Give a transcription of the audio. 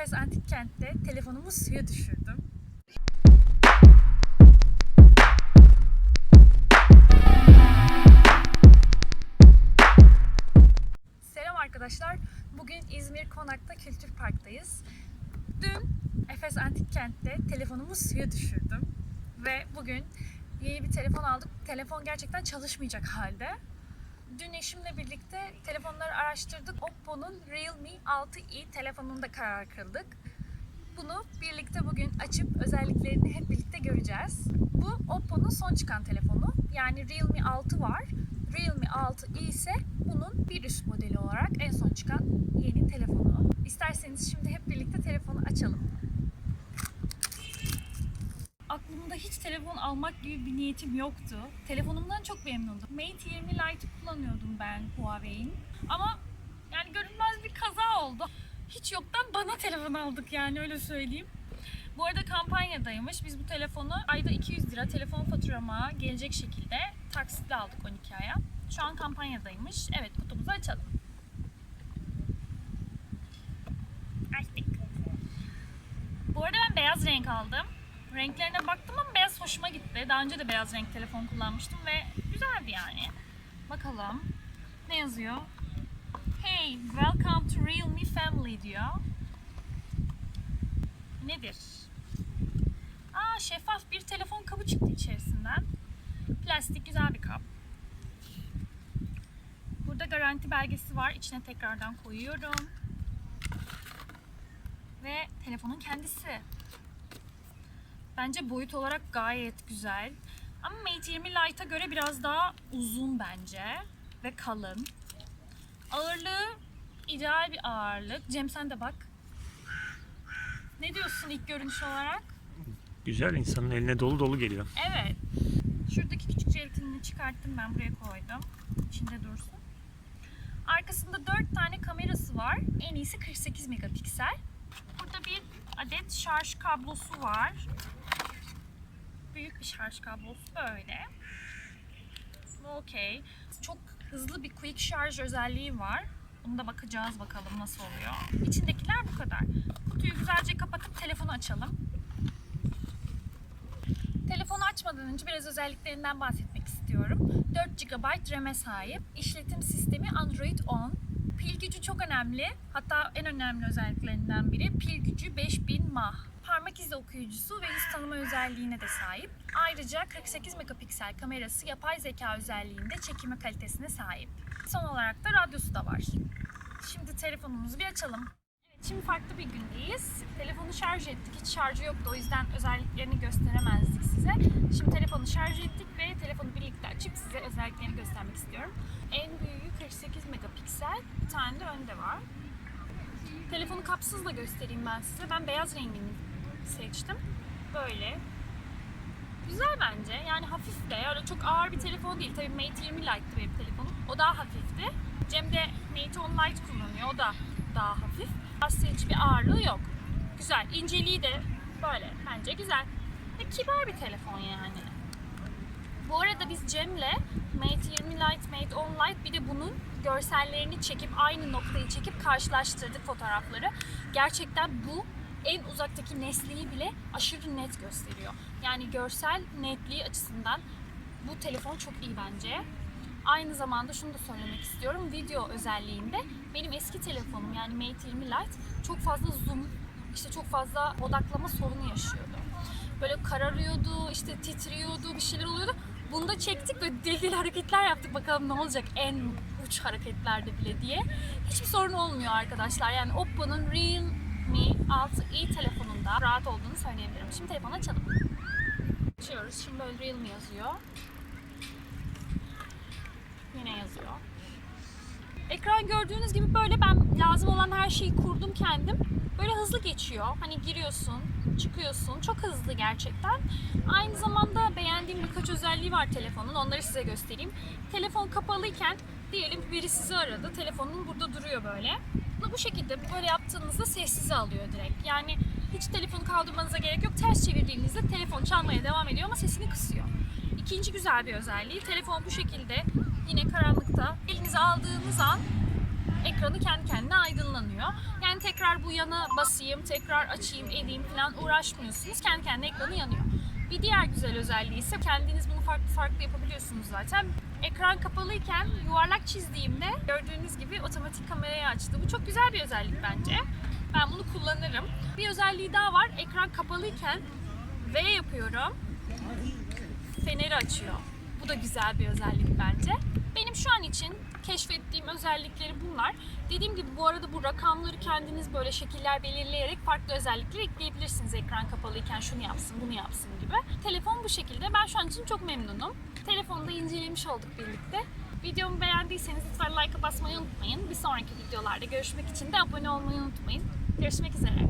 Efes Antik Kent'te telefonumu suya düşürdüm. Selam arkadaşlar. Bugün İzmir Konak'ta Kültür Park'tayız. Dün Efes Antik Kent'te telefonumu suya düşürdüm. Ve bugün yeni bir telefon aldık. Telefon gerçekten çalışmayacak halde. Dün eşimle birlikte telefonları araştırdık. Oppo'nun Realme 6i telefonunda karar kıldık. Bunu birlikte bugün açıp özelliklerini hep birlikte göreceğiz. Bu Oppo'nun son çıkan telefonu. Yani Realme 6 var. Realme 6i ise bunun bir üst modeli olarak en son çıkan yeni telefonu. İsterseniz şimdi hep birlikte telefonu açalım. Aklımda hiç telefon almak gibi bir niyetim yoktu. Telefonumdan çok memnundum. Mate 20 Lite kullanıyordum ben Huawei'in. Ama yani görünmez bir kaza oldu. Hiç yoktan bana telefon aldık yani öyle söyleyeyim. Bu arada kampanyadaymış. Biz bu telefonu ayda 200 lira telefon faturama gelecek şekilde taksitle aldık 12 aya. Şu an kampanyadaymış. Evet kutumuzu açalım. Açtık. Bu arada ben beyaz renk aldım. Renklerine baktım ama beyaz hoşuma gitti. Daha önce de beyaz renk telefon kullanmıştım ve güzeldi yani. Bakalım. Ne yazıyor? Hey, welcome to Realme Family diyor. Nedir? Aa şeffaf bir telefon kabı çıktı içerisinden. Plastik güzel bir kap. Burada garanti belgesi var. İçine tekrardan koyuyorum. Ve telefonun kendisi. Bence boyut olarak gayet güzel. Ama Mate 20 Lite'a göre biraz daha uzun bence. Ve kalın. Ağırlığı ideal bir ağırlık. Cem sen de bak. Ne diyorsun ilk görünüş olarak? Güzel insanın eline dolu dolu geliyor. Evet. Şuradaki küçük jelatinini çıkarttım ben buraya koydum. İçinde dursun. Arkasında 4 tane kamerası var. En iyisi 48 megapiksel. Burada bir adet şarj kablosu var. Büyük bir şarj kablosu böyle. Bu okey. Çok hızlı bir quick şarj özelliği var. Bunu da bakacağız bakalım nasıl oluyor. İçindekiler bu kadar. Kutuyu güzelce kapatıp telefonu açalım. Telefonu açmadan önce biraz özelliklerinden bahsetmek istiyorum. 4 GB RAM'e sahip. İşletim sistemi Android 10. Pil gücü çok önemli. Hatta en önemli özelliklerinden biri pil gücü 5000 mAh. Parmak izi okuyucusu ve yüz tanıma özelliğine de sahip. Ayrıca 48 megapiksel kamerası yapay zeka özelliğinde çekime kalitesine sahip. Son olarak da radyosu da var. Şimdi telefonumuzu bir açalım. Evet, şimdi farklı bir gündeyiz. Telefonu şarj ettik. Hiç şarjı yoktu. O yüzden özelliklerini gösteremezdik size. Şimdi telefonu şarj ettik ve telefonu birlikte açıp size özelliklerini göstermek istiyorum. En büyüğü 48 megapiksel. Bir tane de önde var. Telefonu kapsız da göstereyim ben size. Ben beyaz rengini seçtim. Böyle. Güzel bence. Yani hafif de. Öyle çok ağır bir telefon değil. Tabii Mate 20 Lite'dı benim telefonum. O daha hafifti. Cem de Mate 10 Lite kullanıyor. O da daha hafif. Aslında hiçbir ağırlığı yok. Güzel. İnceliği de böyle. Bence güzel. Ve kibar bir telefon yani. Bu arada biz Cem'le Mate 20 Lite, Mate 10 Lite bir de bunun görsellerini çekip aynı noktayı çekip karşılaştırdık fotoğrafları. Gerçekten bu en uzaktaki nesneyi bile aşırı net gösteriyor. Yani görsel netliği açısından bu telefon çok iyi bence. Aynı zamanda şunu da söylemek istiyorum. Video özelliğinde benim eski telefonum yani Mate 20 Lite çok fazla zoom, işte çok fazla odaklama sorunu yaşıyordu. Böyle kararıyordu, işte titriyordu, bir şeyler oluyordu. Bunu da çektik ve deli deli hareketler yaptık. Bakalım ne olacak en uç hareketlerde bile diye. Hiçbir sorun olmuyor arkadaşlar. Yani Oppo'nun Realme 6i telefonunda rahat olduğunu söyleyebilirim. Şimdi telefonu açalım. Açıyoruz. Şimdi böyle yazıyor. Yine yazıyor. Ekran gördüğünüz gibi böyle ben lazım olan her şeyi kurdum kendim. Böyle hızlı geçiyor. Hani giriyorsun, çıkıyorsun. Çok hızlı gerçekten. Aynı zamanda beğendiğim birkaç özelliği var telefonun. Onları size göstereyim. Telefon kapalıyken diyelim biri sizi aradı. Telefonun burada duruyor böyle. Bunu bu şekilde böyle yaptığınızda sessize alıyor direkt. Yani hiç telefonu kaldırmanıza gerek yok. Ters çevirdiğinizde telefon çalmaya devam ediyor ama sesini kısıyor. İkinci güzel bir özelliği telefon bu şekilde yine karanlıkta elinize aldığınız an ekranı kendi kendine aydınlanıyor. Yani tekrar bu yana basayım, tekrar açayım, edeyim falan uğraşmıyorsunuz. Kendi kendine ekranı yanıyor. Bir diğer güzel özelliği ise kendiniz bunu farklı farklı yapabiliyorsunuz zaten. Ekran kapalıyken yuvarlak çizdiğimde gördüğünüz gibi otomatik kamerayı açtı. Bu çok güzel bir özellik bence. Ben bunu kullanırım. Bir özelliği daha var. Ekran kapalıyken V yapıyorum. Feneri açıyor. Bu da güzel bir özellik bence. Benim şu an için keşfettiğim özellikleri bunlar. Dediğim gibi bu arada bu rakamları kendiniz böyle şekiller belirleyerek farklı özellikler ekleyebilirsiniz ekran kapalıyken şunu yapsın bunu yapsın gibi. Telefon bu şekilde. Ben şu an için çok memnunum. Telefonu da incelemiş olduk birlikte. Videomu beğendiyseniz lütfen like'a basmayı unutmayın. Bir sonraki videolarda görüşmek için de abone olmayı unutmayın. Görüşmek üzere.